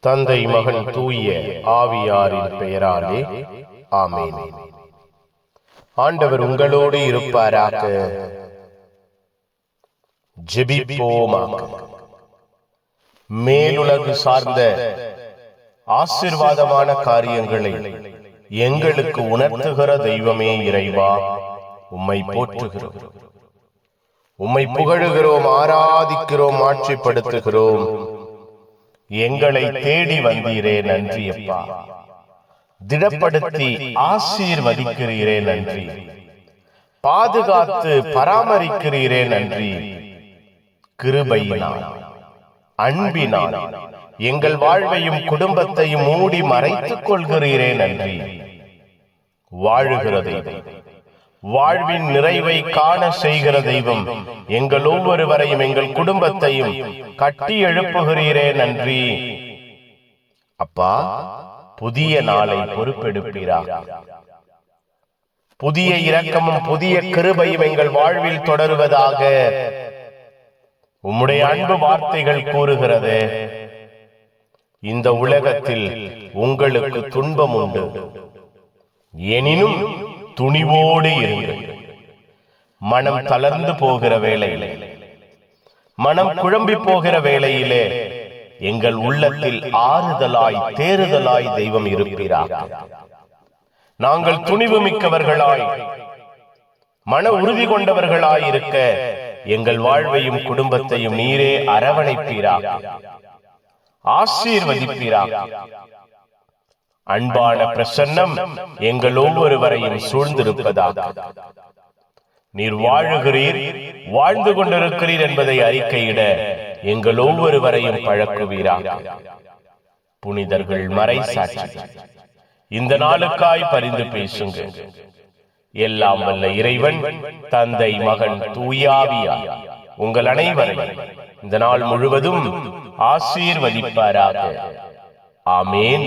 தந்தை மகன் தூய ஆவியாரின் பெயராலே ஆமென். ஆண்டவர் உங்களோடு இருப்பாராக. ஜெபிப்போமாக. மேலுலகு சார்ந்த ஆசிர்வாதமான காரியங்களை எங்களுக்கு உணர்த்துகிற தெய்வமே இறைவா உம்மை போற்றுகிறோம். உம்மை புகழுகிறோம் ஆராதிக்கிறோம் ஆட்சிப்படுத்துகிறோம். எங்களை தேடி வந்தீரே நன்றி அப்பா. திடப்படுத்தி ஆசீர்வதிக்கிறீரே நன்றி. பாதுகாத்து பராமரிக்கிறீரே நன்றி. கிருபையினால் அன்பினால் எங்கள் வாழ்வையும் குடும்பத்தையும் மூடி மறைத்துக் கொள்கிறீரே நன்றி. வாழுகிற தெய்வம் வாழ்வின் நிறைவை காண செய்கிற தெய்வம். எங்கள் ஒவ்வொருவரையும் எங்கள் குடும்பத்தையும் கட்டி எழுப்புகிறீரே நன்றி. அப்பா புதிய நாளை பொறுப்பெடுப்பீரா புதிய இரக்கமும் புதிய கிருபையும் எங்கள் வாழ்வில் தொடருவதாக உம்முடைய அன்பு வார்த்தைகள் கூறுகிறது. இந்த உலகத்தில் உங்களுக்கு துன்பம் உண்டு எனினும் துணிவோடு இருங்கள் மனம் தளர்ந்து போகிற வேளையிலே. மனம் குழம்பி போகிற வேளையிலே எங்கள் உள்ளத்தில் ஆறுதலாய் தேறுதலாய் தெய்வம் இருப்பீராக. நாங்கள் துணிவு மிக்கவர்களாய் மன உறுதி கொண்டவர்களாய் இருக்க எங்கள் வாழ்வையும் குடும்பத்தையும் நீரே அரவணைப்பீராக. ஆசீர்வதிப்பீராக. அன்பான பிரசன்னம் எங்கள் ஒவ்வொருவரையும் சூழ்ந்திருப்பதாக. நீர் வாழுகிறீர் வாழ்ந்து கொண்டிருக்கிறீர் என்பதை அறிக்கையிட எங்கள் ஒவ்வொருவரையும் பழக்குவீராக. புனிதர்கள் மறை சாட்சி. இந்த நாளுக்காய் பரிந்து பேசுங்க எல்லாம் வல்ல இறைவன் தந்தை மகன் தூயாவியா உங்கள் அனைவரையும் இந்த நாள் முழுவதும் ஆசீர்வதிப்பாராக. ஆமேன்.